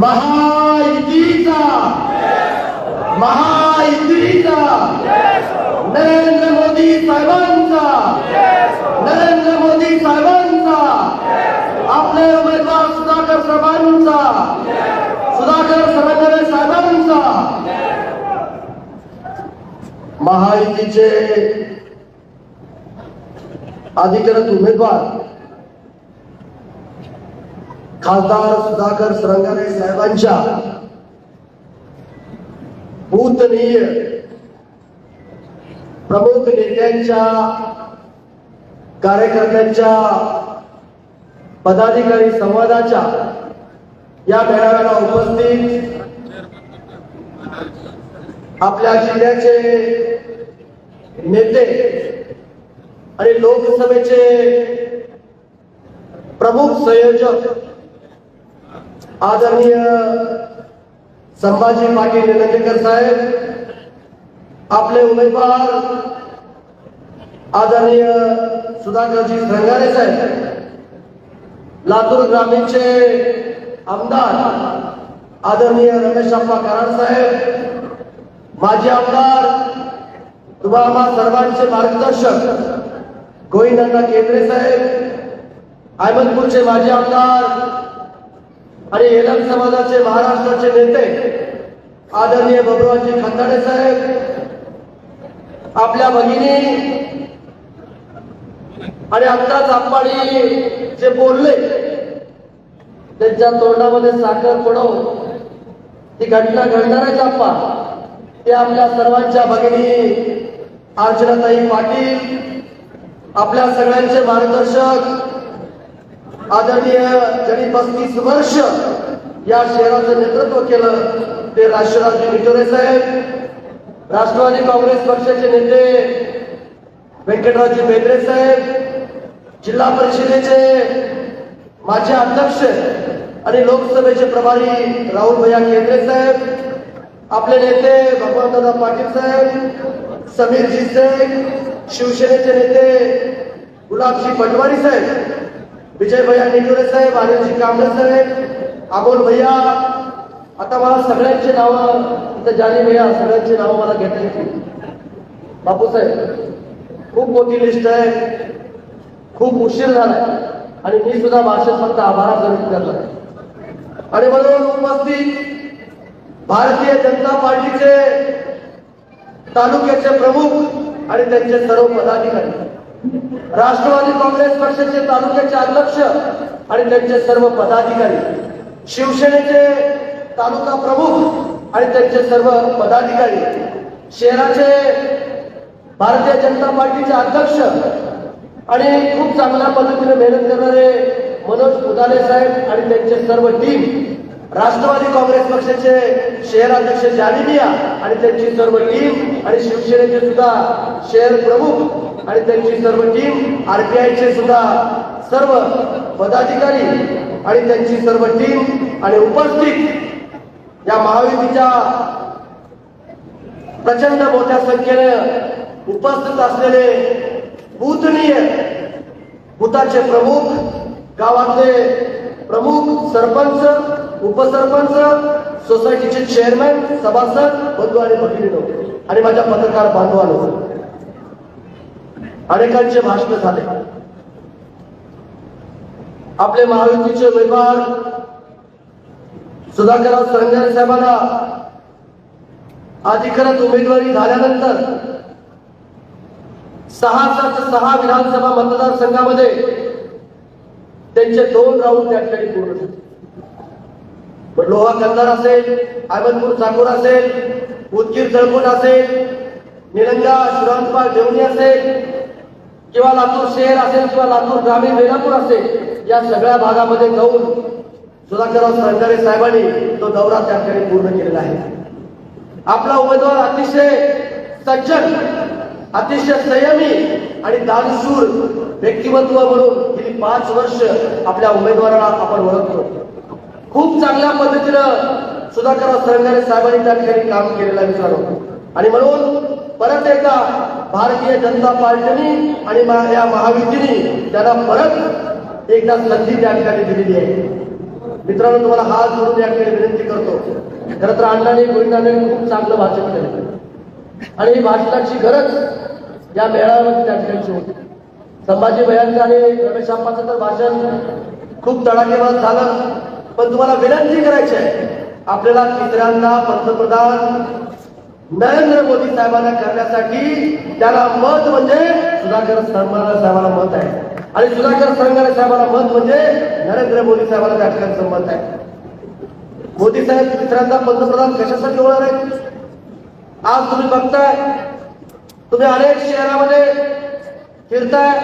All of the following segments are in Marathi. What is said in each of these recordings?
महायुतीचा महायुतीचा नरेंद्र मोदी साहेबांचा। नरेंद्र मोदी साहेबांचा। आपले उमेदवार सुधाकर साहेबांचा सुधाकर सरंगरे साहेबांचा। महायुतीचे अधिकृत उमेदवार खासदार सुधाकर सरंगारे साहेबांच्या भूतनीय प्रमुख नेत्यांच्या कार्यकर्त्यांच्या पदाधिकारी संवादाच्या या मेळाव्याला उपस्थित आपल्या जिल्ह्याचे नेते आणि लोकसभेचे प्रमुख संयोजक आदरणीय संभाजी पाटील निलंगेकर साहेब आपले उमेदवार आदरणीय सुधाकरजी रंगारे साहेब लातूर ग्रामीणचे आमदार आदरणीय रमेश अप्पा कराड साहेब माजी आमदार तुबामा सर्वांचे मार्गदर्शक गोविंदांना केंद्रे साहेब अहमदपूरचे माजी आमदार आणि एलम समाजाचे महाराष्ट्राचे नेते आदरणीय बबुराजी खंदाडे साहेब आपल्या भगिनी आणि आत्ताच आप्पाडी जे बोलले त्यांच्या तोंडामध्ये साखर पडव ती घटना घडणारच आप्पा. ते आपल्या सर्वांच्या भगिनी अर्चनाताई पाटील आपल्या सगळ्यांचे मार्गदर्शक आदरणीय ज्यांनी पस्तीस वर्ष या शहराचं नेतृत्व केलं ते राष्ट्रवादी विठोरे साहेब राष्ट्रवादी काँग्रेस पक्षाचे नेते व्यंकटरावजी बेंद्रे साहेब जिल्हा परिषदेचे माजी अध्यक्ष आणि लोकसभेचे प्रभारी राहुल भैया केंद्रे साहेब आपले नेते भगवंतदा पाटील साहेब समीरजी साहेब शिवसेनेचे नेते गुलाबजी पटवारी साहेब विजय भैया निटोरे साहेब अनिलजी कांबळे साहेब अमोल भैया. आता मला सगळ्यांची नावं इथं जानी भैया सगळ्यांची नावं मला घेतली बापू साहेब खूप मोठी लिस्ट आहे. खूप उशीर झालाय. आणि मी सुद्धा भाषेत फक्त आभार व्यक्त करणार आणि म्हणून उपस्थित भारतीय जनता पार्टीचे तालुक्याचे प्रमुख आणि त्यांचे सर्व पदाधिकारी. राष्ट्रवादी काँग्रेस पक्षाचे तालुक्याचे अध्यक्ष आणि त्यांचे सर्व पदाधिकारी शिवसेनेचे तालुका प्रमुख आणि त्यांचे सर्व पदाधिकारी शहराचे भारतीय जनता पार्टीचे अध्यक्ष आणि खूप चांगल्या पद्धतीने मेहनत करणारे मनोज उदाले साहेब आणि त्यांचे सर्व टीम राष्ट्रवादी काँग्रेस पक्षाचे शहर अध्यक्ष जालिमिया आणि त्यांची सर्व टीम आणि शिवसेनेचे सुद्धा शहर प्रमुख आणि त्यांची सर्व टीम आरपीआयचे सुद्धा सर्व पदाधिकारी आणि त्यांची सर्व टीम आणि उपस्थित या महायुतीच्या प्रचंड मोठ्या संख्येने उपस्थित असलेले भूतनीय बुथाचे प्रमुख गावातले प्रमुख सरपंच उपसरपंच सोसायटीचे चेअरमॅन सभासद बंधू आणि भगिनीनो आणि माझ्या पत्रकार बांधवांनो अनेकांचे भाषण झाले. आपले महायुतीचे उमेदवार सुधाकरराव सरंगारे साहेबांना अधिकृत उमेदवारी झाल्यानंतर सहा सात सहा विधानसभा मतदारसंघामध्ये त्यांचे दोन राऊंड त्या ठिकाणी पूर्ण झाले. लोहा कंदार असेल अहमदपूर चाकूर असेल उदगीर जळकोट असेल निलंगा शिरांतपाल देवणी असेल किंवा लातूर शहर असेल किंवा लातूर ग्रामीण वेलापूर असेल या सगळ्या भागामध्ये जाऊन सुधाकरराव सरकारे साहेबांनी तो दौरा त्या ठिकाणी पूर्ण केलेला आहे. आपला उमेदवार अतिशय सज्जन अतिशय संयमी आणि दानशूर व्यक्तिमत्व म्हणून गेली पाच वर्ष आपल्या उमेदवाराला आपण ओळखतो. खूप चांगल्या पद्धतीनं सुधाकरराव सरंगारे साहेबांनी त्या ठिकाणी काम केलेलं आहे आणि म्हणून परत एकदा भारतीय जनता पार्टीने आणि या महायुतीने त्यांना परत एकदा संधी त्या ठिकाणी दिलेली आहे. मित्रांनो तुम्हाला हात जोडून या ठिकाणी विनंती करतो. खरं तर अण्णाने गोविंदाने खूप चांगलं भाषण केलं आणि ही भाषणाची गरज या मेळाव्यामध्ये त्या ठिकाणची होती संभाजी भयांचं आणि रमेश आप्पाचं तर भाषण खूप तडाखेबाज झालं. पण तुम्हाला विनंती करायची आहे आपल्याला तिसऱ्यांदा पंतप्रधान नरेंद्र मोदी साहेबांना करण्यासाठी त्याला मत म्हणजे सुधाकर सरमाना साहेबांना मत आहे. आणि सुधाकर सरंगारे साहेबांना मत म्हणजे नरेंद्र मोदी साहेबांना त्या ठिकाणचं मत आहे. मोदी साहेब तिसऱ्यांदा पंतप्रधान कशासाठी होणार आहेत? आज तुम्ही बघताय तुम्ही अनेक शहरामध्ये फिरताय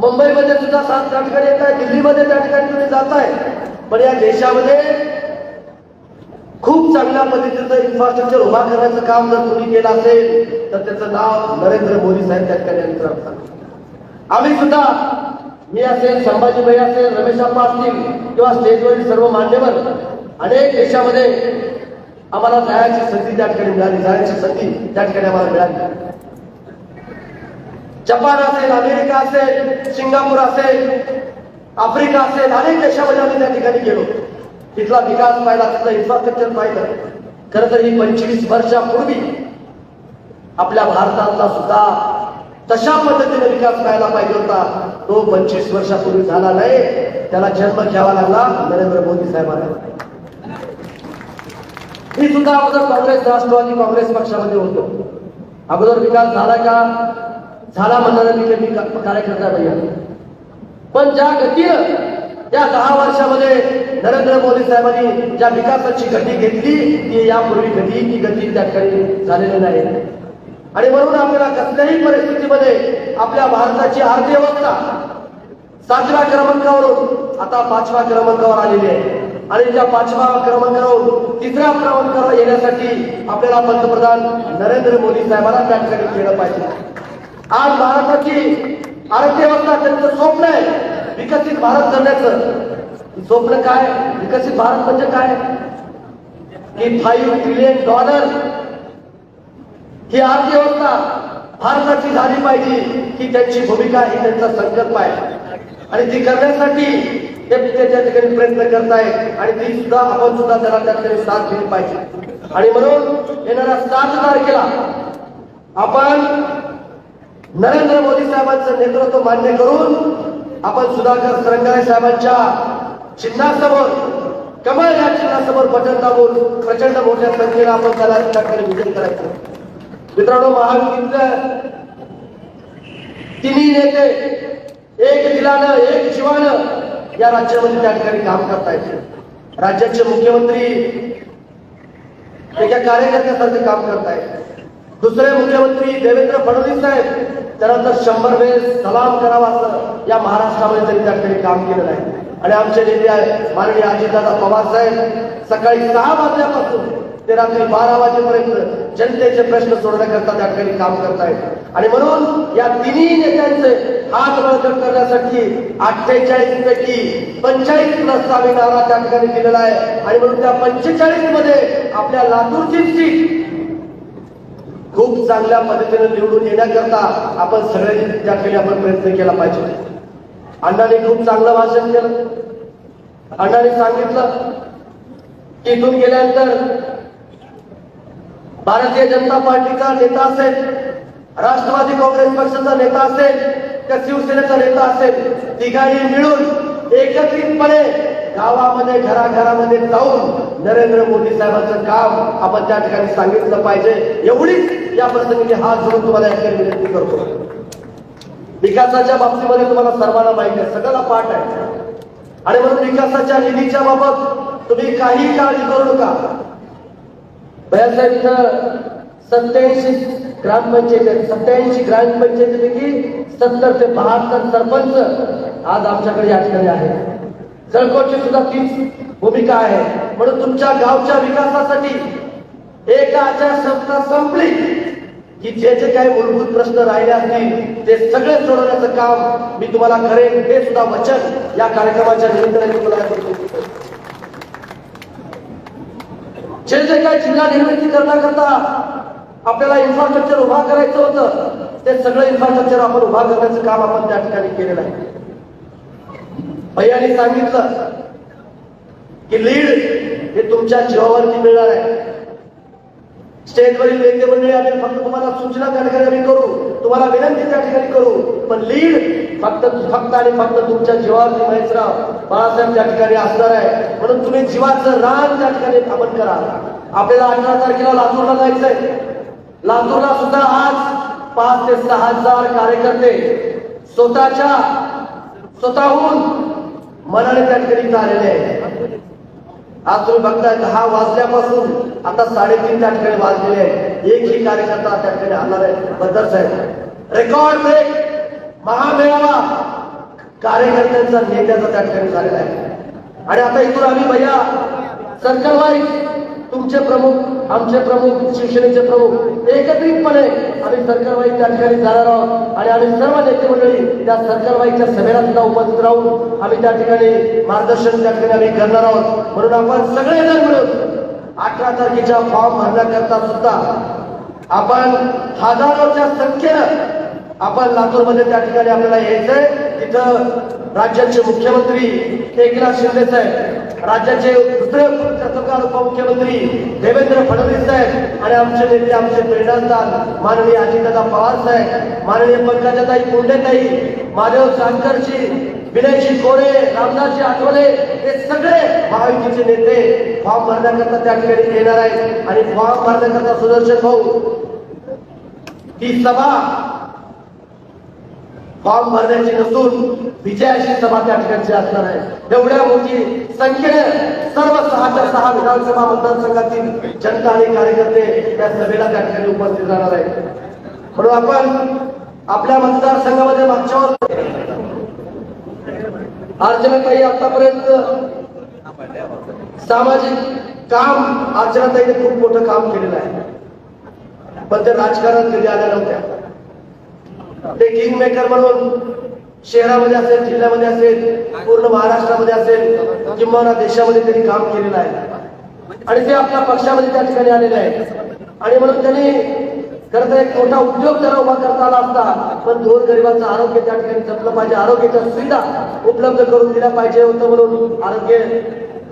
मुंबईमध्ये सुद्धा सात त्या ठिकाणी येत आहे दिल्लीमध्ये त्या ठिकाणी तुम्ही जाताय. पण या देशामध्ये खूप चांगल्या पद्धतीचं इन्फ्रास्ट्रक्चर उभा करण्याचं काम जर तुम्ही केलं असेल तर त्याचं नाव नरेंद्र मोदी साहेब त्या ठिकाणी आम्ही सुद्धा मी असेल संभाजीभाई असेल रमेश अप्पा असतील किंवा स्टेजवरील सर्व मान्यवर अनेक देशामध्ये आम्हाला जायची संधी त्या ठिकाणी मिळाली जायची संधी त्या ठिकाणी आम्हाला मिळाली. जपान असेल अमेरिका असेल सिंगापूर असेल आफ्रिका असेल अनेक देशामध्ये आम्ही त्या ठिकाणी गेलो. तिथला विकास पाहिला तिथलं इन्फ्रास्ट्रक्चर पाहिलं. खरं तर ही पंचवीस वर्षापूर्वी आपल्या भारतातला सुद्धा तशा पद्धतीने विकास व्हायला पाहिजे होता. तो पंचवीस वर्षापूर्वी झाला नाही. त्याला जन्म घ्यावा लागला नरेंद्र मोदी साहेबांना. मी सुद्धा अगोदर काँग्रेस राष्ट्रवादी काँग्रेस पक्षामध्ये होतो. अगोदर विकास झाला का? झाला म्हणणारा मी कार्यकर्ता नाही पण ज्या गतीनं या दहा वर्षामध्ये नरेंद्र मोदी साहेबांनी ज्या विकासाची गती घेतली ती यापूर्वी कधी ती गती त्या ठिकाणी झालेली नाही. आणि म्हणून आपल्याला कसल्याही परिस्थितीमध्ये आपल्या भारताची अर्थव्यवस्था सातव्या क्रमांकावरून आता पाचव्या क्रमांकावर आलेली आहे. आणि त्या पाचव्या क्रमांकावरून तिसऱ्या क्रमांकावर येण्यासाठी आपल्याला पंतप्रधान नरेंद्र मोदी साहेबांना त्या ठिकाणी केलं पाहिजे. आज भारताची अर्थव्यवस्था त्यांचं स्वप्न आहे. विकसित भारत करण्याचं. स्वप्न काय? विकसित भारत म्हणजे काय? की फाईव्ह ट्रिलियन डॉलर ही अर्थव्यवस्था भारताची झाली पाहिजे ही त्यांची भूमिका ही त्यांचा संकल्प आहे. आणि ती करण्यासाठी ते त्याच्या त्या ठिकाणी प्रयत्न करत आहेत आणि ती सुद्धा आपण सुद्धा त्याला त्या ठिकाणी साथ दिली पाहिजे. आणि म्हणून येणाऱ्या सात तारखेला आपण नरेंद्र मोदी साहेबांचं नेतृत्व मान्य करून आपण सुधाकर सरंगारे साहेबांच्या चिन्हासमोर कमळ या चिन्हासमोर बटन दाबून प्रचंड मोठ्या संख्येनं आपण त्याला ठिकाणी विजय करायचं मित्रांनो महायुतीतलं तिन्ही नेते एक दिलानं एक जीवानं या राज्यामध्ये त्या ठिकाणी काम करतायत. राज्याचे मुख्यमंत्री एका कार्यकर्त्यासारखे काम करतायत. दुसरे मुख्यमंत्री देवेंद्र फडणवीस साहेब त्यांना तर शंभर वेळेस सलाम करावा असं या महाराष्ट्रामध्ये त्यांनी त्या ठिकाणी काम केलेलं आहे. आणि आमचे नेते आहे माननीय अजितदादा पवार साहेब सकाळी सहा वाजल्यापासून ते रात्री बारा वाजेपर्यंत जनतेचे प्रश्न सोडण्याकरता त्या ठिकाणी काम करतायत. आणि म्हणून या तिन्ही नेत्यांचे हात बळकट करण्यासाठी अठ्ठेचाळीस पैकी पंचाळीस प्रस्ताव नारा त्या ठिकाणी दिलेला आहे. आणि म्हणून त्या पंचेचाळीसमध्ये आपल्या लातूरची सीट खूप चांगल्या पद्धतीने निवडून येण्याकरता आपण सगळ्यांनी त्या ठिकाणी आपण प्रयत्न केला पाहिजे. अण्णाने खूप चांगलं भाषण केलं. अण्णाने सांगितलं की इथून गेल्यानंतर भारतीय जनता पार्टीचा नेता असेल राष्ट्रवादी काँग्रेस पक्षाचा नेता असेल त्या शिवसेनेचा नेता असेल तिघांनी मिळून एकत्रितपणे गावामध्ये घराघरामध्ये जाऊन नरेंद्र मोदी साहेबांचं काम आपण त्या ठिकाणी सांगितलं पाहिजे. एवढीच या प्रसंगी मी हात जोडून तुम्हाला या विनंती करतो. विकासाच्या बाबतीमध्ये तुम्हाला सर्वांना माहिती आहे सगळ्याला पाठ आहे. आणि म्हणून विकासाच्या निधीच्या बाबत तुम्ही काही काळजी करू नका. भयासाहेब इथं सत्याऐंशी ग्रामपंचायत सत्याऐंशी ग्रामपंचायतीपैकी सत्तर ते बहात्तर सरपंच आज आमच्याकडे या ठिकाणी आहेत जळकोटची सुद्धा तीच भूमिका आहे. म्हणून तुमच्या गावच्या विकासासाठी एका आचारसंहिता संपली की जे जे काही मूलभूत प्रश्न राहिले असतील ते सगळे सोडवण्याचं काम मी तुम्हाला करेन. हे सुद्धा वचन या कार्यक्रमाच्या निमित्ताने तुम्हाला करतो. जे जे काही जिल्हा निर्मिती करण्याकरता आपल्याला इन्फ्रास्ट्रक्चर उभा करायचं होतं ते सगळं इन्फ्रास्ट्रक्चर आपण उभा करण्याचं काम आपण त्या ठिकाणी केलेलं आहे. भैयाने सांगितलं की लीड हे तुमच्या जीवावरती मिळणार आहे. स्टेजवरील नेते मंडळी आम्ही फक्त तुम्हाला सूचना त्या ठिकाणी आम्ही करू. तुम्हाला विनंती त्या ठिकाणी करू. पण लीड फक्त फक्त आणि फक्त तुमच्या जीवावरती महेशराव बाळासाहेब त्या ठिकाणी असणार आहे. म्हणून तुम्ही जीवाचं रान त्या ठिकाणी स्थापन करा. आपल्याला अठरा तारखेला लातूरला जायचंय. लातूरला सुद्धा आज पाच ते सहा हजार कार्यकर्ते स्वतःच्या स्वतःहून मनाने त्या ठिकाणी आलेले आहे. आज तुम्ही बघताय दहा वाजल्यापासून आता साडेतीन त्या ठिकाणी वाजलेले आहेत. एकही कार्यकर्ता त्या ठिकाणी आणणार आहे बद्दल साहेब रेकॉर्ड ब्रेक महामेळावा कार्यकर्त्यांचा नेत्याचा त्या ठिकाणी झालेला आहे. आणि आता इथून आम्ही भैया सर्कल वाईज तुमचे प्रमुख आमचे प्रमुख शिवसेनेचे प्रमुख एकत्रितपणे आम्ही सरकारवाई त्या ठिकाणी जाणार आहोत. आणि आम्ही सर्व नेते मंडळी त्या सरकारवाईच्या सभेला सुद्धा उपस्थित राहून आम्ही त्या ठिकाणी मार्गदर्शन त्या ठिकाणी आम्ही करणार आहोत. म्हणून आपण सगळेजण मिळून अठरा तारखेच्या फॉर्म भरण्याकरता सुद्धा आपण हजारोच्या संख्येनं आपण लातूरमध्ये त्या ठिकाणी आपल्याला यायचंय. तिथं राज्याचे मुख्यमंत्री एकनाथ शिंदे साहेब राज्याचे दुसरे चतुर्कार उपमुख्यमंत्री देवेंद्र फडणवीस साहेब आणि आमचे नेते आमचे प्रेरणादार माननीय अजितदादा पवार साहेब माननीय पंकजाताई मुंडेताई माधव जानकरजी विनयजी कोरे रामदासजी आठवले हे सगळे महायुतीचे नेते फॉर्म भरण्याकरता त्या ठिकाणी येणार आहेत. आणि फॉर्म भरण्याकरता सुदर्शन भाऊ ही सभा फॉर्म भरण्याची नसून विजयाची सभा त्या ठिकाणची असणार आहे. एवढ्या मोठी संख्येने सर्व सहाच्या सहा विधानसभा मतदारसंघातील जनता आणि कार्यकर्ते त्या सभेला त्या ठिकाणी उपस्थित राहणार आहेत. म्हणून आपण आपल्या मतदारसंघामध्ये मागच्या अर्चनाताई आतापर्यंत सामाजिक काम अर्चनाताईने खूप मोठं काम केलेलं आहे. पण ते राजकारणात कधी आल्या नव्हत्या. ते किंग मेकर म्हणून शहरामध्ये असेल जिल्ह्यामध्ये असेल पूर्ण महाराष्ट्रामध्ये असेल किंवा देशामध्ये त्यांनी काम केलेलं आहे. आणि ते आपल्या पक्षामध्ये त्या ठिकाणी आलेले आहेत. आणि म्हणून त्यांनी खरं तर एक मोठा उद्योग त्याला उभा करता आला असता पण दोन गरिबांचं आरोग्य त्या ठिकाणी जपलं पाहिजे. आरोग्याच्या सुविधा उपलब्ध करून दिल्या पाहिजे होतं म्हणून आरोग्य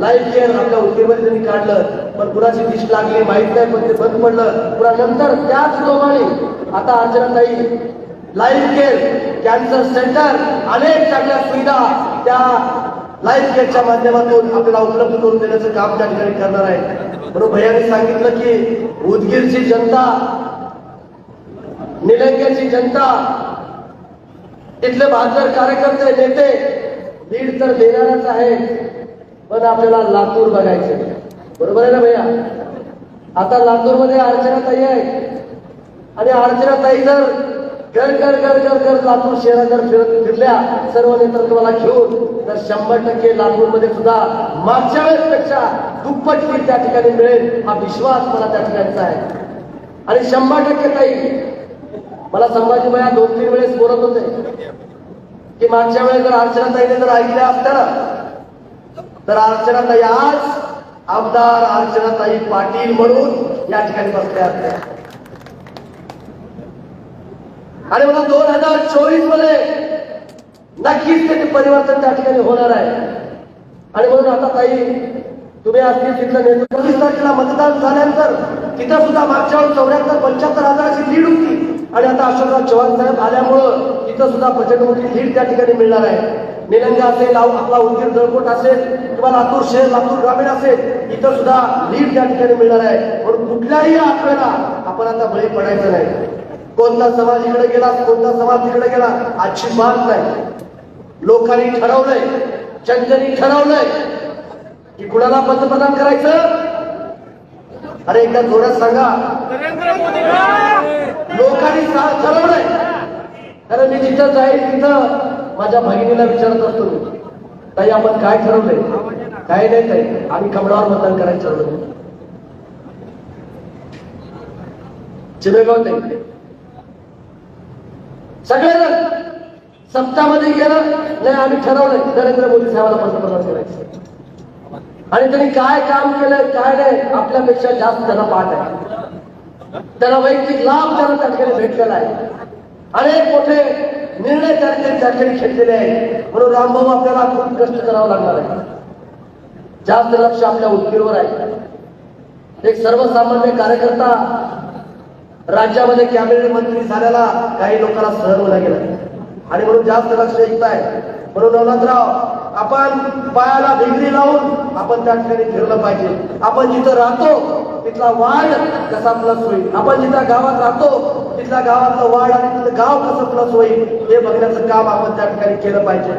लाईफ केअर आपल्या उद्योगामध्ये त्यांनी काढलं. पण कुणाची दिश लागली माहीत नाही पण ते बंद पडलं. पुन्हा नंतर त्याच लोकांनी आता अर्चनाताई लाईफ केअर कॅन्सर सेंटर अनेक चांगल्या सुविधा त्या लाईफ केअरच्या माध्यमातून आपल्याला उपलब्ध करून देण्याचं काम त्या ठिकाणी करणार आहे म्हणून भैयाने सांगितलं की उदगीरची जनता निलंग्याची जनता तिथले बहादर कार्यकर्ते नेते लीड तर देणारच आहे पण आपल्याला लातूर बघायचं बरोबर आहे ना भैया? आता लातूरमध्ये अर्चनाताई आहे आणि अर्चनाताई जर घर घर घर घर घर लातूर शहरात जर फिरत फिरल्या. सर्व नेतृत्वाला घेऊन तर शंभर टक्के लातूरमध्ये सुद्धा मागच्या वेळेस पेक्षा दुप्पट सीट त्या ठिकाणी मिळेल हा विश्वास मला त्या ठिकाणचा आहे. आणि शंभर टक्के काही मला संभाजी भैया दोन तीन वेळेस बोलत होते की मागच्या वेळेस जर अर्चनाताईने जर ऐकल्या असताना तर अर्चनाताई आज आमदार अर्चनाताई पाटील म्हणून या ठिकाणी बसल्या असत्या. आणि म्हणून दोन हजार चोवीसमध्ये नक्कीच त्याचे परिवर्तन त्या ठिकाणी होणार आहे. आणि म्हणून आता ताई तुम्ही असतील तिथलं नेतृत्व चोवीस तारखेला मतदान झाल्यानंतर तिथं सुद्धा मागच्या वेळी चौऱ्याहत्तर पंच्याहत्तर हजाराची लीड होती. आणि आता अशोकराव चव्हाण साहेब आल्यामुळं तिथं सुद्धा प्रचंड लीड त्या ठिकाणी मिळणार आहे. निलंगा असेल आपला उदगीर जळकोट असेल किंवा लातूर शहर लातूर ग्रामीण असेल इथं सुद्धा लीड त्या ठिकाणी मिळणार आहे. म्हणून कुठल्याही आपल्याला आपण आता बळी पडायचं नाही. कोणता समाज इकडे गेला कोणता समाज तिकडे गेला अजिबात नाही. लोकांनी ठरवलंय जनतेने ठरवलंय की कुणाला पंतप्रधान करायचं? अरे एकदा जोरात सांगा. लोकांनी ठरवलंय. कारण मी जिथं जाईल तिथं माझ्या भगिनीला विचारत असतो. ताई आपण काय ठरवलंय? काय नाही ताई आम्ही कमळावर मतदान करायचं ठरवलं. चिमेगाव ताई सगळेजण सत्तामध्ये गेलं नाही आम्ही ठरवलंय. नरेंद्र मोदी साहेबांना पंतप्रधान करायचं. आणि त्यांनी काय काम केलंय काय नाही आपल्यापेक्षा जास्त त्यांना पाठ आहे. त्याला वैयक्तिक लाभ त्यांना त्या ठिकाणी भेटलेला आहे. अनेक मोठे निर्णय त्या ठिकाणी त्या ठिकाणी घेतलेले आहेत. म्हणून रामभाऊ आपल्याला खूप कष्ट करावं लागणार आहे. जास्त लक्ष आपल्या उत्पीवर आहे. एक सर्वसामान्य कार्यकर्ता राज्यामध्ये कॅबिनेट मंत्री झाल्याला काही लोकांना सहन होण्या गेला आणि म्हणून जास्त लक्ष येत आहे म्हणून नवनाथराव आपण पायाला भिंगरी लावून आपण त्या ठिकाणी फिरलं पाहिजे. आपण जिथं राहतो तिथला वाढ कसा प्लस होईल? आपण जिथं गावात राहतो तिथल्या गावातलं वाढ आणि तिथलं गाव कसं प्लस होईल हे बघण्याचं काम आपण त्या ठिकाणी केलं पाहिजे.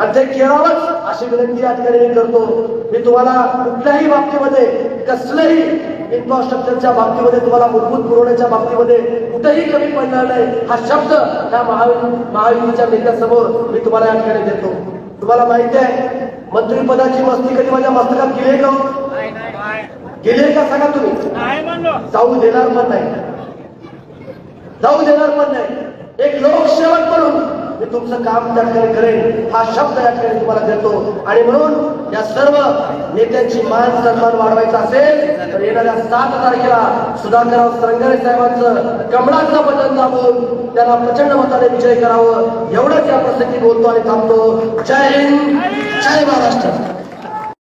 आणि ते केळावंच अशी विनंती या ठिकाणी मी करतो. मी तुम्हाला कुठल्याही बाबतीमध्ये कसलंही इन्फ्रास्ट्रक्चरच्या बाबतीमध्ये तुम्हाला मूलभूत पुरवण्याच्या बाबतीमध्ये कुठेही कमी पडणार नाही. हा शब्द या महावि महायुतीच्या नेत्यासमोर मी तुम्हाला या ठिकाणी देतो. तुम्हाला माहिती आहे मंत्रिपदाची मस्ती कधी माझ्या मस्तकात गेली का हो? गेली का सांगा तुम्ही? जाऊ देणार पण नाही. जाऊ देणार पण नाही. एक लोकसेवक म्हणून मी तुमचं काम त्या ठिकाणी करेन हा शब्द या ठिकाणी तुम्हाला देतो. आणि म्हणून या सर्व नेत्यांची मान सन्मान वाढवायचा असेल तर येणाऱ्या सात तारखेला सुधाकरराव सरंगारे साहेबांचं कमळाचं बटन दाबून त्याला प्रचंड मताने विजय करावं. एवढंच या प्रसंगी बोलतो आणि थांबतो. जय हिंद जय महाराष्ट्र.